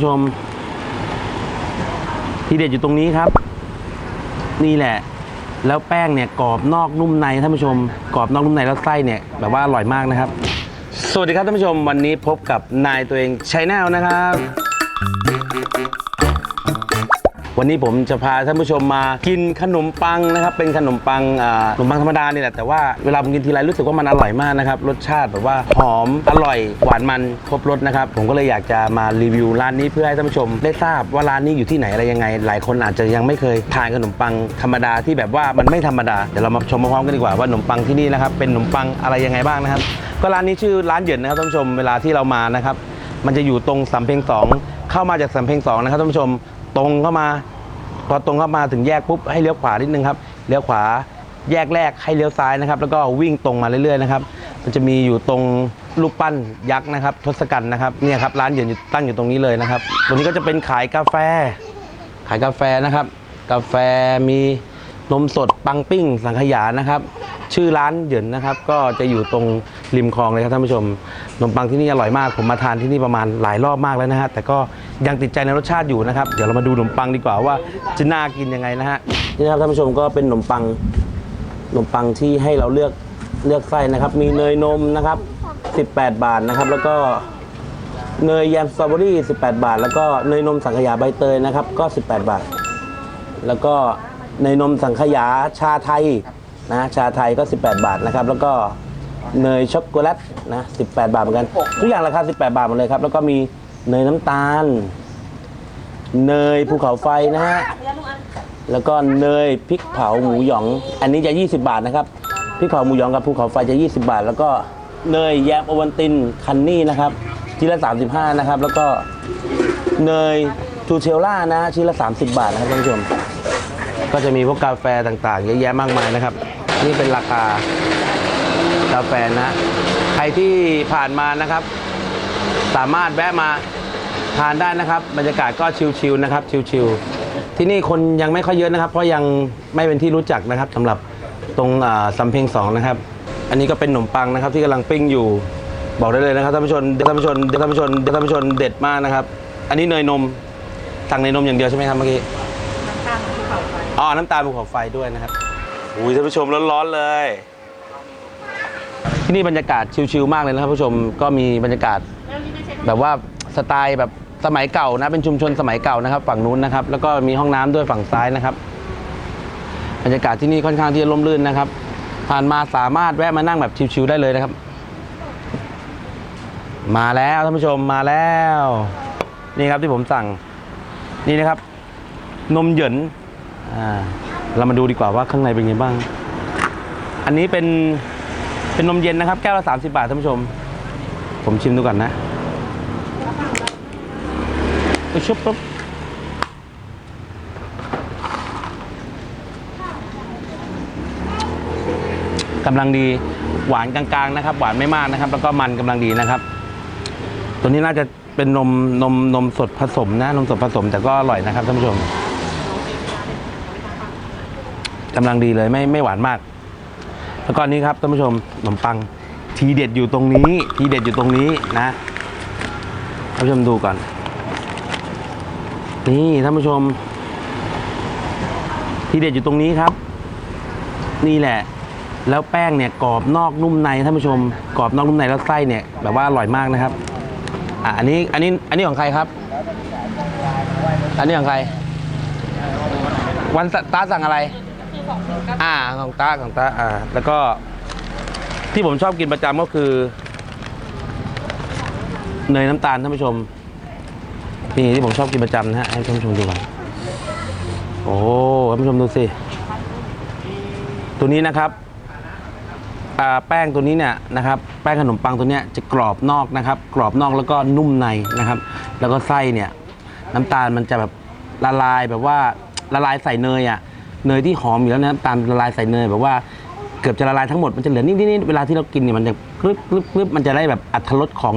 ผู้ชมที่เด็ดอยู่ตรงนี้ครับ นี่แหละ แล้วแป้งเนี่ยกรอบนอกนุ่มในท่านผู้ชมกรอบนอกนุ่มในแล้วไส้เนี่ยแบบว่าอร่อยมากนะครับ สวัสดีครับท่านผู้ชมวันนี้พบกับนายตัวเองชัยแนลนะครับ วันนี้ผมจะพาท่านผู้ชมมากินขนมปังนะครับ เป็นขนมปังขนมปังธรรมดานี่แหละแต่ว่าเวลาผมกินทีไรรู้สึกว่ามันอร่อยมากนะครับรสชาติแบบว่าหอมอร่อยหวานมันครบรสนะครับ ผมก็เลยอยากจะมารีวิวร้านนี้เพื่อให้ท่านผู้ชม ได้ทราบว่าร้านนี้อยู่ที่ไหนอะไรยังไง หลายคนอาจจะยังไม่เคยทานขนมปังธรรมดาที่แบบว่ามันไม่ธรรมดาเดี๋ยวเรามาชมพร้อมกันดีกว่าว่าขนมปังที่นี่นะครับเป็นขนมปังอะไรยังไงบ้างนะครับก็ร้านนี้ชื่อร้านเหยินนะครับท่านผู้ชมเวลาที่เรามานะครับมันจะอยู่ตรงสำเพ็งสองเข้ามาจากสำเพ็งสองนะครับท่านผู้ชม ตรงเข้ามา พอตรงเข้ามาถึงแยกปุ๊บให้เลี้ยวขวานิดนึงครับเลี้ยวขวาแยกแรกให้เลี้ยวซ้ายนะครับ แล้วก็วิ่งตรงมาเรื่อยๆนะครับมันจะมีอยู่ตรงรูปปั้นยักษ์นะครับทศกัณฐ์นะครับเนี่ยครับร้านอยู่ตั้งอยู่ตรงนี้เลยนะครับตรงนี้ก็จะเป็นขายกาแฟ ขายกาแฟนะครับ กาแฟมีนมสดปังปิ้ง สังขยานะครับ ชื่อร้านเหยินนะครับ ก็จะอยู่ตรงริมคลองเลยครับท่านผู้ชมนมปังที่นี่อร่อยมาก ผมมาทานที่นี่ประมาณหลายรอบมากแล้วนะฮะแต่ก็ ยังติดใจในรสชาติอยู่นะครับ เดี๋ยวเรามาดูขนมปังดีกว่าว่าจะน่ากินยังไงนะฮะนี่นะครับท่านผู้ชมก็เป็นขนมปังขนมปังที่ให้เราเลือกเลือกไส้นะครับ มีเนยนมนะครับ 18 บาทนะครับ แล้วก็เนยแยมสตรอเบอรี่ 18 บาท แล้วก็เนยนมสังขยาใบเตยนะครับ ก็ 18 บาท แล้วก็เนยนมสังขยาชาไทยนะชาไทยก็ 18 บาทนะครับ แล้วก็เนยช็อกโกแลตนะ 18 บาทเหมือนกัน ทุกอย่างราคา 18 บาทหมดเลยครับ แล้วก็มี เนยน้ำตาล เนยภูเขาไฟนะฮะ แล้วก็เนยพริกเผาหมูหยอง อันนี้จะ 20 บาทนะครับ พริกเผาหมูหยองกับภูเขาไฟจะ 20 บาท แล้วก็เนยแยมโอวันตินคันนี่นะครับชิ้นละ 35 นะครับ แล้วก็เนยทูเชลล่านะชิ้นละ 30 บาทนะครับท่านผู้ชม ก็จะมีพวกกาแฟต่างๆ เยอะแยะมากมายนะครับ นี่เป็นราคากาแฟนะ ใครที่ผ่านมานะครับ สามารถแวะมาทานได้นะครับบรรยากาศก็ชิลๆนะครับชิลๆที่นี่คนยังไม่ค่อยเยอะนะครับ เพราะยังไม่เป็นที่รู้จักนะครับสำหรับตรงอ่าสำเพ็งสองนะครับ อันนี้ก็เป็นขนมปังนะครับ ที่กำลังปิ้งอยู่บอกได้เลยนะครับท่านผู้ชมท่านผู้ชมท่านผู้ชมท่านผู้ชมเด็ดมากนะครับ อันนี้เนยนมสั่งเนยนมอย่างเดียวใช่ไหมครับเมื่อกี้อ๋อน้ำตาลภูเขาไฟด้วยนะครับอุ้ยท่านผู้ชมร้อนๆเลย ที่นี่บรรยากาศชิลๆมากเลยนะครับผู้ชมก็มีบรรยากาศ แบบว่าสไตล์แบบสมัยเก่านะเป็นชุมชนสมัยเก่านะครับ ฝั่งนู้นนะครับ แล้วก็มีห้องน้ำด้วยฝั่งซ้ายนะครับบรรยากาศที่นี่ค่อนข้างที่จะร่มรื่นนะครับ ผ่านมาสามารถแวะมานั่งแบบชิลๆได้เลยนะครับ มาแล้วท่านผู้ชมมาแล้ว นี่ครับที่ผมสั่งนี่นะครับ นมเหยินอ่าเรามาดูดีกว่าว่าข้างในเป็นไงบ้าง อันนี้เป็นเป็นนมเย็นนะครับ แก้วละ30 บาทท่านผู้ชม ผมชิมดูก่อนนะ ไปชุบปุ๊บกำลังดีหวานกลางๆนะครับ หวานไม่มากนะครับ แล้วก็มันกำลังดีนะครับ ตัวนี้น่าจะเป็นนมนมนมสดผสมนะนมสดผสมแต่ก็อร่อยนะครับท่านผู้ชมกำลังดีเลยไม่ไม่หวานมาก แล้วก็นนี้ครับท่านผู้ชมขนมปังทีเด็ดอยู่ตรงนี้ ทีเด็ดอยู่ตรงนี้นะท่านผู้ชมดูก่อน นี่ท่านผู้ชม ทีเด็ดอยู่ตรงนี้ครับ นี่แหละ แล้วแป้งเนี่ยกรอบนอกนุ่มในท่านผู้ชมกรอบนอกนุ่มในแล้วไส้เนี่ยแบบว่าอร่อยมากนะครับอะอันนี้อันนี้อันนี้ของใครครับ อันนี้ของใคร วันตตาสั่งอะไร อ่าของตาของตาอ่า แล้วก็ที่ผมชอบกินประจำก็คือ เนยน้ำตาลท่านผู้ชม นี่ที่ผมชอบกินประจำนะฮะให้ท่านผู้ชมดูก่อนโอ้ท่านผู้ชมดูสิตัวนี้นะครับแป้งตัวนี้เนี่ยนะครับแป้งขนมปังตัวเนี้ยจะกรอบนอกนะครับ กรอบนอกแล้วก็นุ่มในนะครับ แล้วก็ไส้เนี่ยน้ำตาลมันจะแบบละลายแบบว่าละลายใส่เนยอะเนยที่หอมอยู่แล้วนะน้ำตาลละลายใส่เนยแบบว่าเกือบจะละลายทั้งหมดมันจะเหลือนิดๆเวลาที่เรากินเนี่ยมันจะกรึบกรึบกรึบมันจะได้แบบอัตรสของ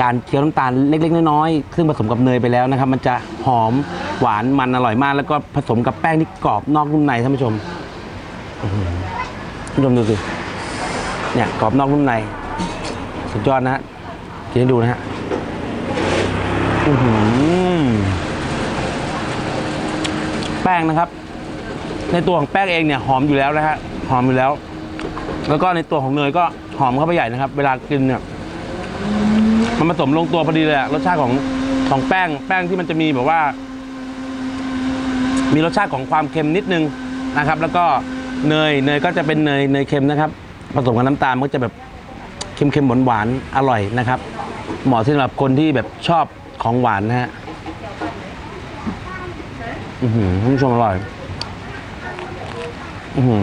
การเคี้ยวน้ำตาลเล็ก ๆ น้อยๆซึ่งผสมกับเนยไปแล้วนะครับ มันจะหอมหวานมันอร่อยมาก แล้วก็ผสมกับแป้งที่กรอบนอกนุ่มในท่านผู้ชมอื้อหือท่านผู้ชมดูสิเนี่ยกรอบนอกนุ่มในสุดยอดนะฮะกินให้ดูนะฮะอื้อหือแป้งนะครับ ในตัวของแป้งเองเนี่ยหอมอยู่แล้วนะฮะหอมอยู่แล้ว แล้วก็ในตัวของเนยก็หอมเข้าไปใหญ่นะครับ เวลากินเนี่ย มันผสมลงตัวพอดีเลยอะรสชาติของของแป้ง แป้งที่มันจะมีแบบว่า มีรสชาติของความเค็มนิดนึงนะครับ แล้วก็เนยเนยก็จะเป็นเนยเนยเค็มนะครับ ผสมกับน้ำตาลมันก็จะแบบเค็มๆหวานๆอร่อยนะครับ เหมาะสำหรับคนที่แบบชอบของหวานนะฮะอือหือท่านผู้ชมอร่อย อือหือ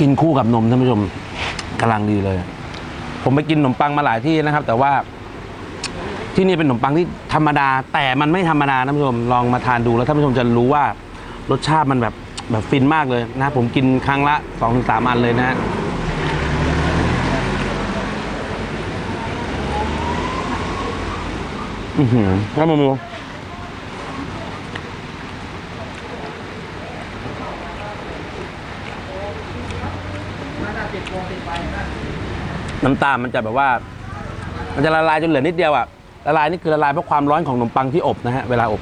กินคู่กับนมท่านผู้ชมกำลังดีเลย ผมไปกินขนมปังมาหลายที่นะครับ แต่ว่าที่นี่เป็นขนมปังที่ธรรมดา แต่มันไม่ธรรมดาท่านผู้ชมลองมาทานดูแล้วท่านผู้ชมจะรู้ว่ารสชาติมันแบบแบบฟินมากเลยนะ ผมกินครั้งละสองถึงสามอันเลยนะฮะอือหือแล้วมาดู น้ำตาลมันจะแบบว่า มันจะละลายจนเหลือนิดเดียวอะละลายนี่คือละลายเพราะความร้อนของขนมปังที่อบนะฮะเวลาอบ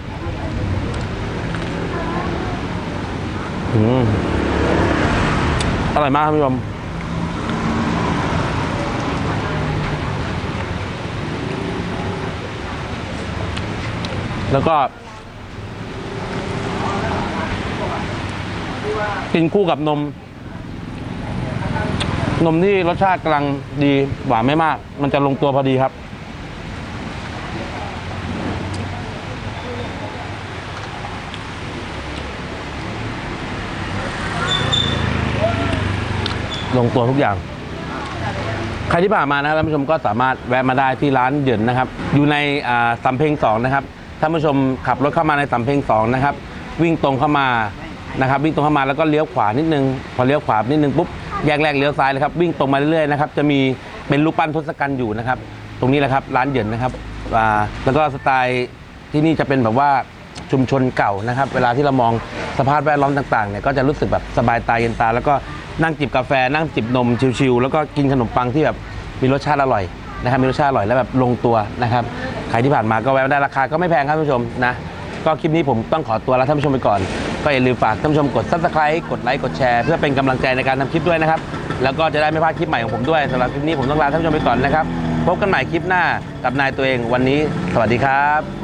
อืมอร่อยมากครับผู้ชมแล้วก็กินคู่กับนม นมที่รสชาติกำลังดีหวานไม่มาก มันจะลงตัวพอดีครับ ลงตัวทุกอย่าง ใครที่ผ่านมานะครับท่านผู้ชมก็สามารถแวะมาได้ที่ร้านเหยินนะครับ อยู่ในอ่าสำเพ็งสองนะครับท่านผู้ชมขับรถเข้ามาในสำเพ็งสองนะครับ วิ่งตรงเข้ามานะครับ วิ่งตรงเข้ามาแล้วก็เลี้ยวขวานิดนึง พอเลี้ยวขวานิดนึงปุ๊บ แยกแรกเลี้ยวซ้ายเลยครับวิ่งตรงมาเรื่อยๆนะครับจะมีเป็นรูปปั้นทศกัณฐ์อยู่นะครับ ตรงนี้แหละครับร้านเหยินนะครับอ่าแล้วก็สไตล์ที่นี่จะเป็นแบบว่าชุมชนเก่านะครับ เวลาที่เรามองสภาพแวดล้อมต่างๆเนี่ยก็จะรู้สึกแบบสบายตาเย็นตา แล้วก็นั่งจิบกาแฟ นั่งจิบนมชิวๆแล้วก็กินขนมปังที่แบบมีรสชาติอร่อยนะครับมีรสชาติอร่อยและแบบลงตัวนะครับใครที่ผ่านมาก็แวะได้ราคาก็ไม่แพงครับท่านผู้ชมนะก็คลิปนี้ผมต้องขอตัวลาท่านผู้ชมไปก่อน ก็อย่าลืมฝากท่านผู้ชมกด subscribe กดไลค์กดแชร์เพื่อเป็นกำลังใจในการทำคลิปด้วยนะครับ แล้วก็จะได้ไม่พลาดคลิปใหม่ของผมด้วยสำหรับคลิปนี้ผมต้องลาท่านผู้ชมไปก่อนนะครับ พบกันใหม่คลิปหน้ากับนายตัวเองวันนี้ สวัสดีครับ